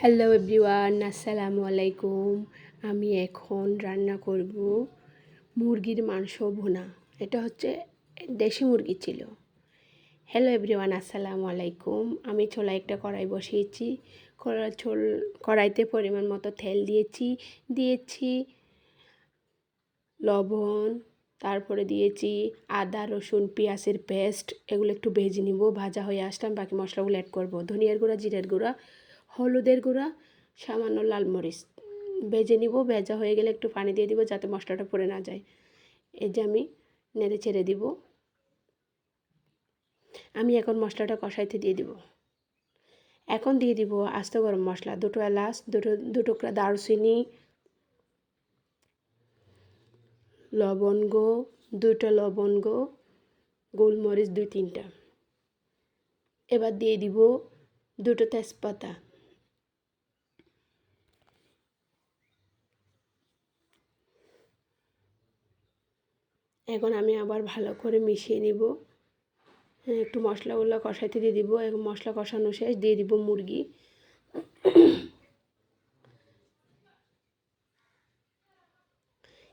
Hello everyone আসসালামু আলাইকুম আমি এখন রান্না করব মুরগির মাংস ভুনা। এটা হচ্ছে দেশি মুরগি ছিল। হ্যালো এভরিওয়ান আসসালামু আলাইকুম আমি ছোলা একটা কড়াই বসিয়েছি। ছোল কড়াইতে পরিমাণ মতো তেল দিয়েছি। দিয়েছি লবণ, তারপরে দিয়েছি আদা, রসুন, পেঁয়াজের পেস্ট। এগুলো একটু ভেজে নিব, ভাজা হয়ে আসলাম বাকি মশলাগুলো অ্যাড করব। ধনিয়ার গুঁড়া, জিরের গুঁড়া হলুদের গুঁড়া, সামান্য লাল মরিচ। ভেজে নিব, ভেজা হয়ে গেলে একটু পানি দিয়ে দিব যাতে মশলাটা পড়ে না যায়। এই যে আমি নেড়ে ছেড়ে দিব। আমি এখন মশলাটা কষাইতে দিয়ে দিব। এখন দিয়ে দিব আস্ত গরম মশলা। দুটো এলাচ, দুটো দুটো দারুচিনি লবঙ্গ দুটো লবঙ্গ গোলমরিচ দুই তিনটা। এবার দিয়ে দিব দুটো তেজপাতা। এখন আমি আবার ভালো করে মিশিয়ে নিব। হ্যাঁ, একটু মশলাগুলো কষাইতে দিয়ে দিব। এবং মশলা কষানো শেষ দিয়ে দিব মুরগি।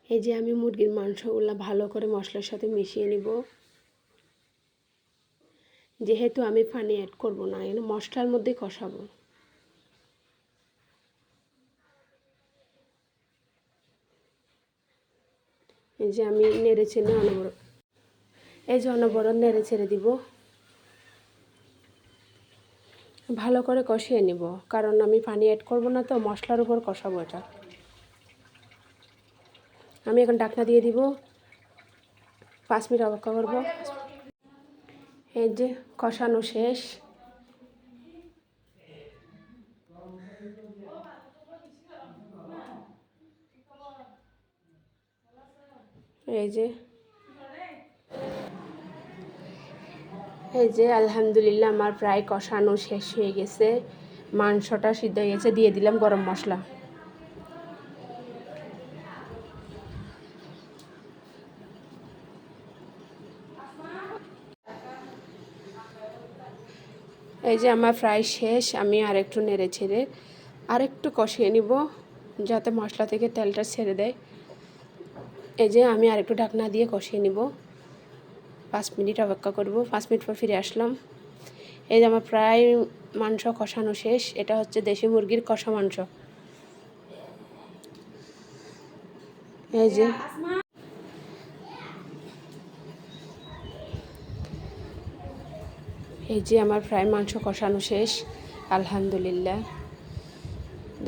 এই যে আমি মুরগির মাংসগুলো ভালো করে মশলার সাথে মিশিয়ে নিব। যেহেতু আমি পানি অ্যাড করব না এখানে মশলার মধ্যে কষাবো। এই যে আমি নেড়ে ছেড়ে অনবরত এই যে অনবরত নেড়ে ছেড়ে দিব। ভালো করে কষিয়ে নিব, কারণ আমি পানি অ্যাড করব না তো, মশলার উপর কষাবো এটা। আমি এখন ডাকনা দিয়ে দিব। পাঁচ মিনিট অপেক্ষা করব। এই যে কষানো শেষ। এই যে। এই যে, আলহামদুলিল্লাহ আমার প্রায় কষানো শেষ হয়ে গেছে। মাংসটা সিদ্ধ হয়ে গেছে, দিয়ে দিলাম গরম মশলা। এই যে, আমার ফ্রাই শেষ, আমি আরেকটু নেড়ে ছেড়ে আরেকটু কষিয়ে নিব, যাতে মশলা থেকে তেলটা ছেড়ে দেয়। এই যে আমি আরেকটু ঢাকনা দিয়ে কষিয়ে নিব। পাঁচ মিনিট অপেক্ষা করব। পাঁচ মিনিট পর ফিরে আসলাম। এই যে আমার প্রায় মাংস কষানো শেষ, এটা হচ্ছে দেশি মুরগির কষা মাংস। এই যে এই যে আমার ফ্রাই মাংস কষানো শেষ, আলহামদুলিল্লাহ।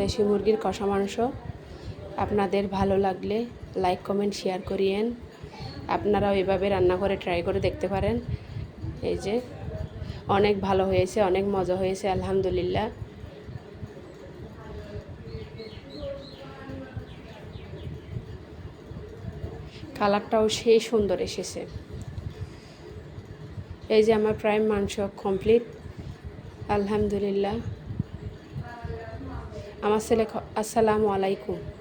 দেশি মুরগির কষা মাংস। আপনাদের ভালো লাগলে লাইক কমেন্ট শেয়ার করিয়েন। আপনারাও এভাবে রান্না করে ট্রাই করে দেখতে পারেন। এই যে, অনেক ভালো হয়েছে, অনেক মজা হয়েছে, আলহামদুলিল্লাহ। কালারটাও সেই সুন্দর এসেছে। এই যে আমার প্রায় মাংস কমপ্লিট আলহামদুলিল্লাহ। আমার ছেলে আসসালামু আলাইকুম।